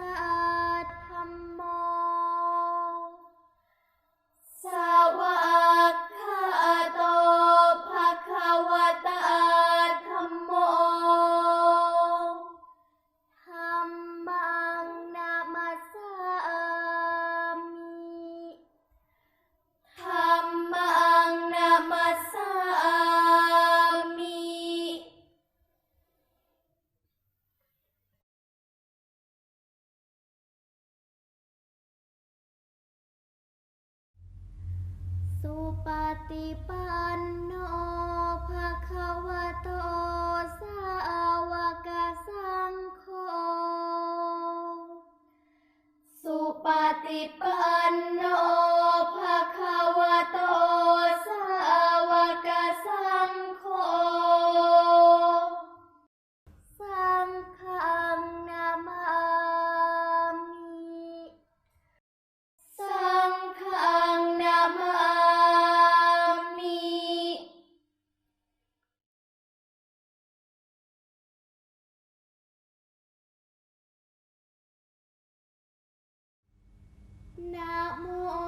ตธรรมโม ฏิ น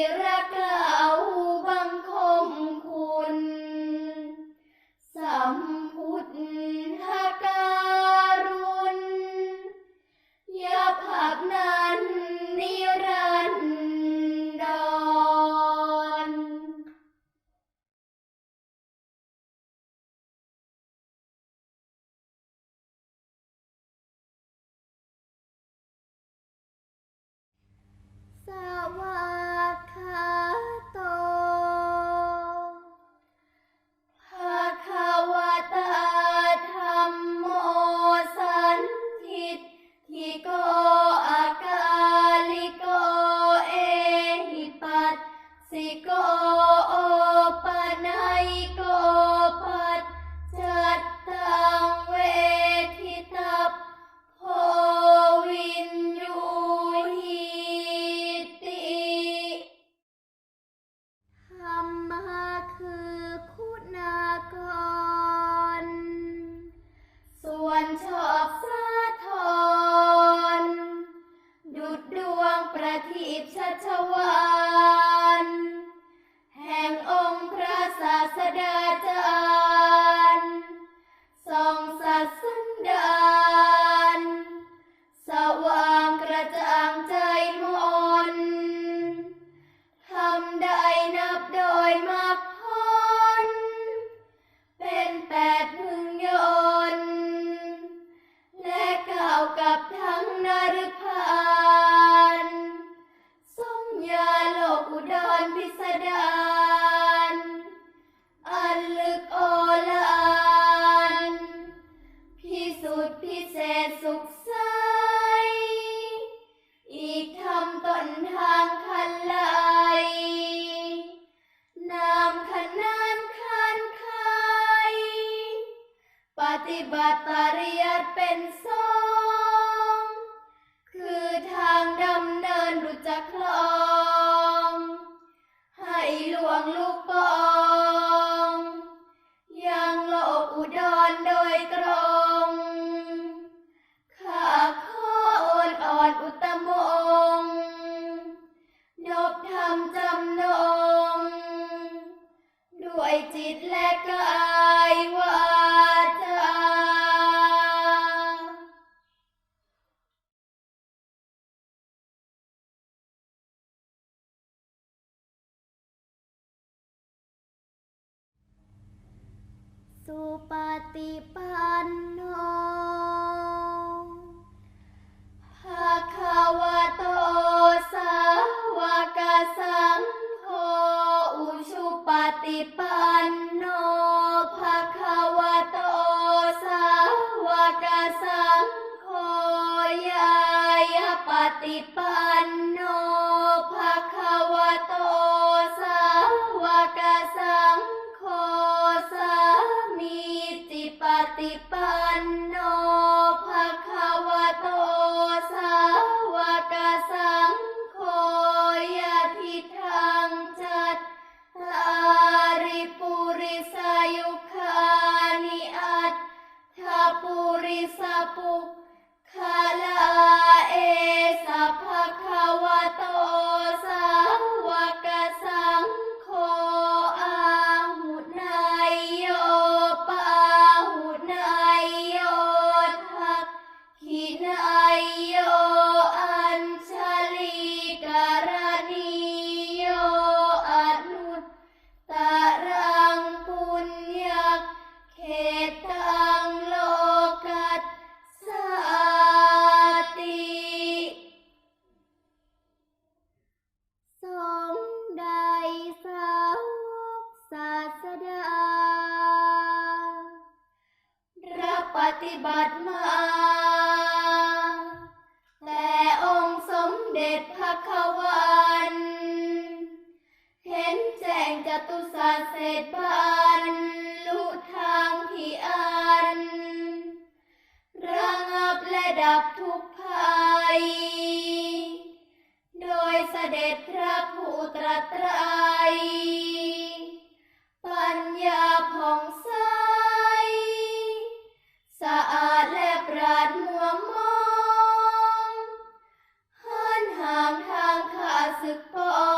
Yeah. สุดพิเศษสุขใส อีกทำต้นทางคันเลยนามขนานคันไขปฏิบัติปริยัติเป็นส ยจิตและกายวาจาสุปฏิปันโนภาคาวโตสาวกสังิปันโนภควโตสาวกสังโฆยายปฏิปันโนภควโตสาวกสัง apple แต่องค์สมเด็จพระควัน เห็นแจ้งจตุศาสตร์เศษบานลุทางที่อัน ระงับและดับทุกภัย โดยเสด็จพระผู้ตรัสตรปัญญาผ่องใส สะอาด ดมัวมองเฮินห่างทางขาดศึกปอ